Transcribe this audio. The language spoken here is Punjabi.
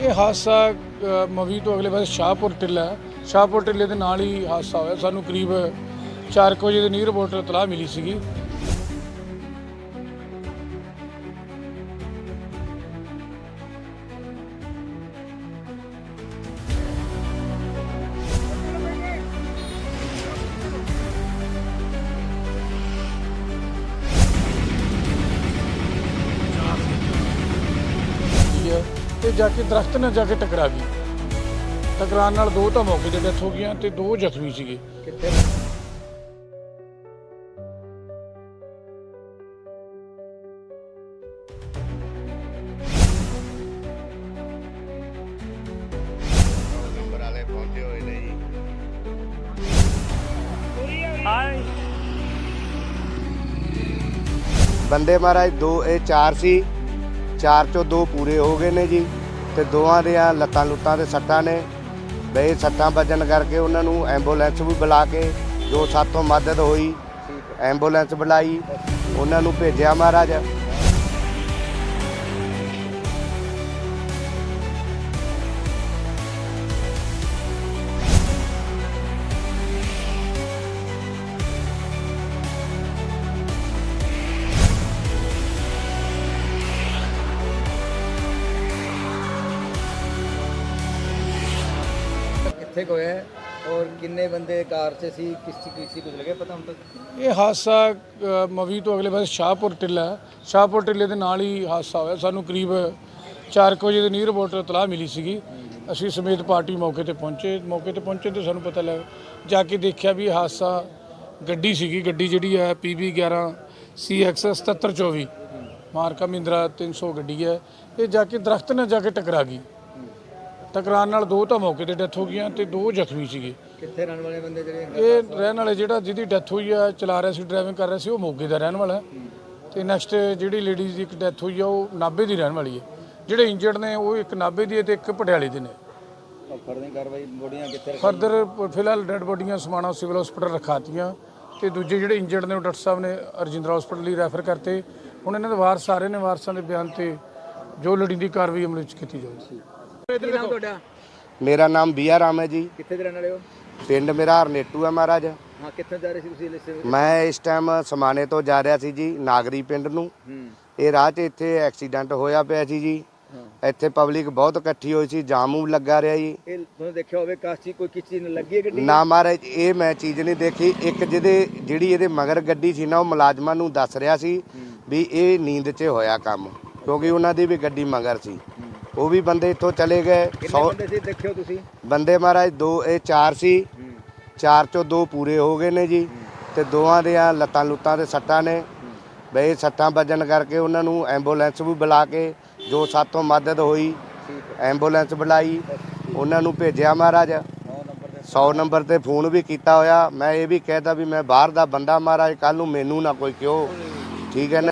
ਇਹ ਹਾਦਸਾ ਮਵੀ ਤੋਂ ਅਗਲੇ ਪਾਸੇ ਸ਼ਾਹਪੁਰ ਟਿੱਲਾ ਹੈ। ਸ਼ਾਹਪੁਰ ਟਿੱਲੇ ਦੇ ਨਾਲ ਹੀ ਹਾਦਸਾ ਹੋਇਆ ਸਾਨੂੰ ਕਰੀਬ 4 ਵਜੇ ਦੇ ਨੀਅਰ ਰਿਪੋਰਟ ਤਲਾਹ ਮਿਲੀ ਸੀਗੀ ਤੇ ਜਾ ਕੇ ਦਰਖਤ ਨਾਲ ਜਾ ਕੇ ਟਕਰਾ ਗਈ। ਟਕਰਾਉਣ ਨਾਲ ਦੋ ਤਾਂ ਮੌਕੇ ਤੇ ਡੈਥ ਹੋ ਗਈਆਂ ਤੇ ਦੋ ਜ਼ਖਮੀ ਸੀਗੇ। ਕਿੱਥੇ? ਬੰਦੇ ਮਹਾਰਾਜ ਦੋ ਇਹ ਚਾਰ ਸੀ। ਚਾਰ ਚੋਂ ਦੋ ਪੂਰੇ ਹੋ ਗਏ ਨੇ ਜੀ। ਤੇ ਦੋਵਾਂ ਦੀਆਂ ਲੱਤਾਂ ਲੁੱਤਾਂ ਦੇ ਸੱਟਾਂ ਨੇ। ਬਈ ਸੱਟਾਂ ਵੱਜਣ ਕਰਕੇ ਉਹਨਾਂ ਨੂੰ ਐਂਬੂਲੈਂਸ ਵੀ ਬੁਲਾ ਕੇ ਜੋ ਸਾਥੋਂ ਮਦਦ ਹੋਈ, ਐਂਬੂਲੈਂਸ ਬੁਲਾਈ, ਉਹਨਾਂ ਨੂੰ ਭੇਜਿਆ ਮਹਾਰਾਜ। ਕਿੱਥੇ ਕੁ ਹੋਇਆ ਹੈ ਔਰ ਕਿੰਨੇ ਬੰਦੇ ਕਾਰ 'ਚ ਸੀ ਕਿਸ ਚੀਜ਼ ਕਿਸੇ ਕੁਝ ਲੱਗਿਆ ਪਤਾ ਇਹ ਹਾਦਸਾ ਅ, ਮਵੀ ਤੋਂ ਅਗਲੇ ਪਾਸੇ ਸ਼ਾਹਪੁਰ ਟਿੱਲਾ ਹੈ। ਸ਼ਾਹਪੁਰ ਟਿੱਲੇ ਦੇ ਨਾਲ ਹੀ ਹਾਦਸਾ ਹੋਇਆ। ਸਾਨੂੰ ਕਰੀਬ 4 ਵਜੇ ਦੇ ਨੀਰ ਰਿਪੋਰਟ ਇਤਲਾਹ ਮਿਲੀ ਸੀਗੀ। ਅਸੀਂ ਸਮੇਤ ਪਾਰਟੀ ਮੌਕੇ ਤੇ ਪਹੁੰਚੇ। ਮੌਕੇ ਤੇ ਪਹੁੰਚੇ ਤੇ ਸਾਨੂੰ ਪਤਾ ਲੱਗ ਜਾ ਕੇ ਦੇਖਿਆ ਵੀ ਇਹ ਹਾਦਸਾ ਗੱਡੀ ਸੀਗੀ। ਗੱਡੀ ਜਿਹੜੀ ਹੈ PB 11 CX 7724 ਮਾਰਕਾ ਮਹਿੰਦਰਾ 300 ਗੱਡੀ ਹੈ। ਇਹ ਜਾ ਕੇ ਦਰਖਤ ਨਾਲ ਜਾ ਕੇ ਟਕਰਾ ਗਈ। ਟਕਰਾਉਣ ਨਾਲ ਦੋ ਤਾਂ ਮੌਕੇ ਤੇ ਡੈਥ ਹੋ ਗਈਆਂ ਤੇ ਦੋ ਜ਼ਖਮੀ ਸੀਗੇ। ਕਿੱਥੇ ਰਹਿਣ ਵਾਲੇ ਬੰਦੇ ਜਿਹੜੇ ਇਹ ਰਹਿਣ ਵਾਲੇ ਜਿਹੜਾ ਜਿਹਦੀ ਡੈਥ ਹੋਈ ਆ ਚਲਾ ਰਿਹਾ ਸੀ ਡਰਾਈਵਿੰਗ ਕਰ ਰਿਹਾ ਸੀ ਉਹ ਮੋਗੇ ਦਾ ਰਹਿਣ ਵਾਲਾ। ਤੇ ਨੈਕਸਟ ਜਿਹੜੀ ਲੇਡੀਜ਼ ਦੀ ਇੱਕ ਡੈਥ ਹੋਈ ਆ ਉਹ ਨਾਭੇ ਦੀ ਰਹਿਣ ਵਾਲੀ ਹੈ ਜਿਹੜੇ ਇੰਜਰਡ ਨੇ ਉਹ ਇੱਕ ਨਾਭੇ ਦੀ ਹੈ ਤੇ ਇੱਕ ਪਟਿਆਲੇ ਦੇ ਨੇ। ਫਰਦੀ ਕਾਰਵਾਈ ਬੋਡੀਆਂ ਕਿੱਥੇ? ਫਰਦਰ ਫਿਲਹਾਲ ਡੈਡ ਬੋਡੀਆਂ ਸਮਾਣਾ ਸਿਵਲ ਹਸਪੀਟਲ ਰਖਾਤੀਆਂ। ਤੇ ਦੂਜੇ ਜਿਹੜੇ ਇੰਜਰਡ ਨੇ ਉਹ ਡਾਕਟਰ ਸਾਹਿਬ ਨੇ ਰਜਿੰਦਰਾ ਹਸਪੀਟਲ ਲਈ ਰੈਫਰ ਕਰਤੇ। ਹੁਣ ਇਹਨਾਂ ਦੇ ਵਾਰਸ ਸਾਰੇ ਨੇ ਵਾਰਸਾਂ ਦੇ ਬਿਆਨ ਤੇ ਜੋ ਲੋੜੀਂਦੀ ਕਾਰਵਾਈ ਅਮਲ ਵਿੱਚ ਕੀਤੀ ਜਾਊਗੀ ਕੀ ਨਾਮ ਤੁਹਾਡਾ? ਮੇਰਾ ਨਾਮ ਬੀਆ ਰਾਮ ਹੈ ਜੀ। ਕਿੱਥੇ ਦੇ ਰਹਿਣ ਵਾਲੇ ਹੋ? ਪਿੰਡ ਮੇਰਾ ਹਰਨੇਟੂ ਹੈ ਮਹਾਰਾਜ। ਹਾਂ ਕਿੱਥੇ ਜਾ ਰਹੇ ਸੀ ਤੁਸੀਂ ਲਿਸਟ ਵਿੱਚ? ਮੈਂ ਇਸ ਟਾਈਮ ਸਮਾਣੇ ਤੋਂ ਜਾ ਰਿਹਾ ਸੀ ਜੀ ਨਾਗਰੀ ਪਿੰਡ ਨੂੰ। ਹੂੰ। ਇਹ ਰਾਹ 'ਚ ਇੱਥੇ ਐਕਸੀਡੈਂਟ ਹੋਇਆ ਪਿਆ ਸੀ ਜੀ। ਇੱਥੇ ਪਬਲਿਕ ਬਹੁਤ ਇਕੱਠੀ ਹੋਈ ਸੀ ਜਾਮੂ ਲੱਗਾ ਰਿਹਾ ਜੀ। ਇਹ ਤੁਹਾਨੂੰ ਦੇਖਿਆ ਹੋਵੇ ਕਾਸੀ ਕੋਈ ਕਿਸ ਚੀਜ਼ ਨੂੰ ਲੱਗੀ ਹੈ ਗੱਡੀ? ਨਾ ਮਹਾਰਾਜ ਇਹ ਮੈਂ ਚੀਜ਼ ਨਹੀਂ ਦੇਖੀ। ਇੱਕ ਜਿਹਦੇ ਜਿਹੜੀ ਇਹਦੇ ਮਗਰ ਗੱਡੀ ਸੀ ਨਾ ਉਹ ਮੁਲਾਜ਼ਮਾਂ ਨੂੰ ਦੱਸ ਰਿਹਾ ਸੀ ਵੀ ਇਹ ਨੀਂਦ 'ਚ ਹੋਇਆ ਕੰਮ। ਕਿਉਂਕਿ ਉਹਨਾਂ ਦੀ ਵੀ ਗੱਡੀ ਮਗਰ ਸੀ। ਉਹ ਵੀ ਬੰਦੇ ਇੱਥੋਂ ਚਲੇ ਗਏ ਕਿੰਨੇ ਸੌ ਬੰਦੇ ਸੀ ਦੇਖਿਓ ਤੁਸੀਂ? ਬੰਦੇ ਮਹਾਰਾਜ ਦੋ ਇਹ ਚਾਰ ਸੀ। ਚਾਰ ਚੋਂ ਦੋ ਪੂਰੇ ਹੋ ਗਏ ਨੇ ਜੀ। ਤੇ ਦੋਵਾਂ ਦੀਆਂ ਲੱਤਾਂ ਲੁੱਤਾਂ ਤੇ ਸੱਟਾਂ ਨੇ। ਬਈ ਸੱਟਾਂ ਵੱਜਣ ਕਰਕੇ ਉਹਨਾਂ ਨੂੰ ਐਂਬੂਲੈਂਸ ਵੀ ਬੁਲਾ ਕੇ ਜੋ ਸਾਥੋਂ ਮਦਦ ਹੋਈ ਠੀਕ ਐਂਬੂਲੈਂਸ ਬੁਲਾਈ ਉਹਨਾਂ ਨੂੰ ਭੇਜਿਆ ਮਹਾਰਾਜ। 9 ਨੰਬਰ ਤੇ 100 ਨੰਬਰ ਤੇ ਫੋਨ ਵੀ ਕੀਤਾ ਹੋਇਆ। ਮੈਂ ਇਹ ਵੀ ਕਹਿਤਾ ਵੀ ਮੈਂ ਬਾਹਰ ਦਾ ਬੰਦਾ ਮਹਾਰਾਜ ਕੱਲ ਨੂੰ ਮੈਨੂੰ ਨਾ ਕੋਈ ਕਿਉ। ਠੀਕ ਹੈ ਨਾ?